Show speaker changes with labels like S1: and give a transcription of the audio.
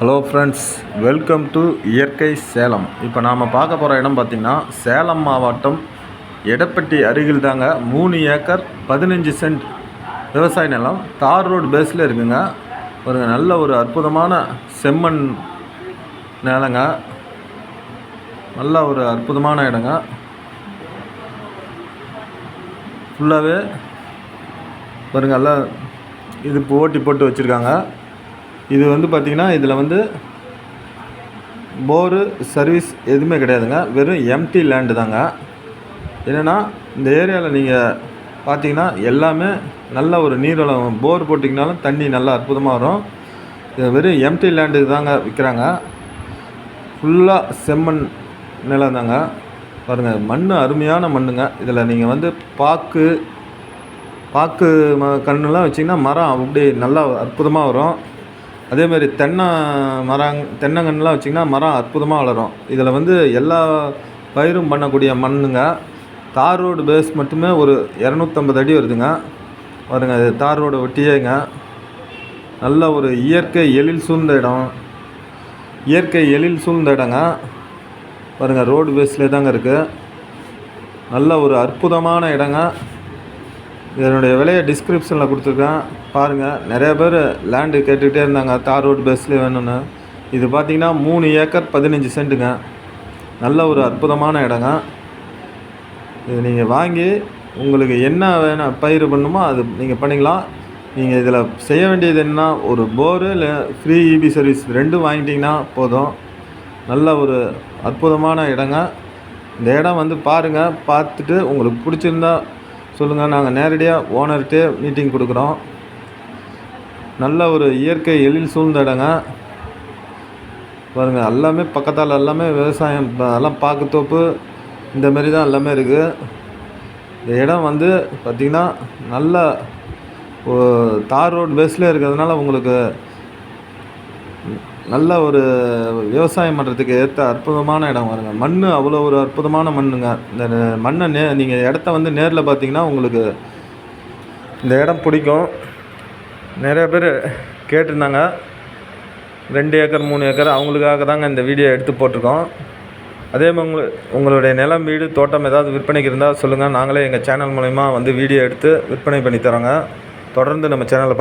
S1: Hello friends welcome to இயற்கை சேலம். இப்போ நாம் பார்க்க போகிற இடம் பார்த்திங்கன்னா சேலம் மாவட்டம் எடப்பட்டி அருகில் தாங்க. மூணு ஏக்கர் பதினஞ்சு சென்ட் விவசாய நிலம். தார் ரோடு பேஸில் இருக்குங்க. ஒரு நல்ல ஒரு அற்புதமான செம்மண் நிலங்க. நல்ல ஒரு அற்புதமான இடங்க. ஃபுல்லாகவே பாருங்கள் எல்லாம் இது இப்போ ஓட்டி போட்டு வச்சுருக்காங்க. இது வந்து பார்த்திங்கன்னா இதில் வந்து போரு சர்வீஸ் எதுவுமே கிடையாதுங்க. வெறும் எம்டி லேண்டு தாங்க. என்னென்னா இந்த ஏரியாவில் நீங்கள் பார்த்தீங்கன்னா எல்லாமே நல்ல ஒரு நீர்வளம். போர் போட்டிங்கனாலும் தண்ணி நல்லா அற்புதமாக வரும். இது வெறும் எம்டி லேண்டு தாங்க விற்கிறாங்க ஃபுல்லாக செம்மண் நிலம் தாங்க. பாருங்கள் மண் அருமையான மண்ணுங்க. இதில் நீங்கள் வந்து பாக்கு பாக்கு ம கண்ணெலாம் வச்சிங்கன்னா மரம் அப்படியே நல்லா அற்புதமாக வரும். அதே மாதிரி தென்னை மரம் தென்னங்கன்றுலாம் வச்சிங்கன்னா மரம் அற்புதமாக வளரும். இதில் வந்து எல்லா பயிரும் பண்ணக்கூடிய மண்ணுங்க. தார் ரோடு பேஸ் மட்டுமே ஒரு இரநூத்தம்பது அடி வருதுங்க. பாருங்க இது தார் ரோடு ஒட்டியேங்க. நல்ல ஒரு இயற்கை எழில் சூழ்ந்த இடம். இயற்கை எழில் சூழ்ந்த இடங்க. பாருங்கள் ரோடு பேஸ்லேயே தாங்க இருக்குது நல்ல ஒரு அற்புதமான இடங்க. இதனுடைய விலையை டிஸ்கிரிப்ஷனில் கொடுத்துருக்கேன். பாருங்கள் நிறைய பேர் லேண்டு கேட்டுக்கிட்டே இருந்தாங்க. தார் ரோடு பேஸ்லேயே வேணும்னு. இது பார்த்தீங்கன்னா மூணு ஏக்கர் பதினஞ்சு சென்ட்டுங்க. நல்ல ஒரு அற்புதமான இடங்க. இது நீங்கள் வாங்கி உங்களுக்கு என்ன வேணும் பயிர் பண்ணுமோ அது நீங்கள் பண்ணிக்கலாம். நீங்கள் இதில் செய்ய வேண்டியது என்ன ஒரு போரு இல்லை ஃப்ரீ இபி சர்வீஸ் ரெண்டும் வாங்கிட்டிங்கன்னா போதும். நல்ல ஒரு அற்புதமான இடங்க. இந்த இடம் வந்து பாருங்கள் பார்த்துட்டு உங்களுக்கு பிடிச்சிருந்தா சொல்லுங்கள் நாங்கள் நேரடியாக ஓனர்கிட்டே மீட்டிங் கொடுக்குறோம். நல்ல ஒரு இயற்கை எழில் சூழ்ந்த இடங்க. பாருங்கள் எல்லாமே பக்கத்தால் எல்லாமே விவசாயம் எல்லாம் பாக்கு இந்தமாரி இந்த தான் எல்லாமே இருக்குது இந்த இடம் வந்து பார்த்திங்கன்னா நல்ல தார் ரோடு பேஸில் இருக்கிறதுனால உங்களுக்கு நல்ல ஒரு விவசாயம் பண்ணுறதுக்கு ஏற்ற அற்புதமான இடம் வருங்க மண் அவ்வளோ ஒரு அற்புதமான மண்ணுங்க. இந்த மண்ணை நே நீங்கள் இடத்த வந்து நேரில் பார்த்தீங்கன்னா உங்களுக்கு இந்த இடம் பிடிக்கும். நிறைய பேர் கேட்டிருந்தாங்க. ரெண்டு ஏக்கர் மூணு ஏக்கர் அவங்களுக்காக தாங்க இந்த வீடியோ எடுத்து போட்டிருக்கோம். அதே மாதிரி உங்களு உங்களுடைய நிலம் வீடு தோட்டம் ஏதாவது விற்பனைக்கு இருந்தால் சொல்லுங்கள் நாங்களே எங்கள் சேனல் மூலயமா வந்து வீடியோ எடுத்து விற்பனை பண்ணி தரோங்க. தொடர்ந்து நம்ம சேனலை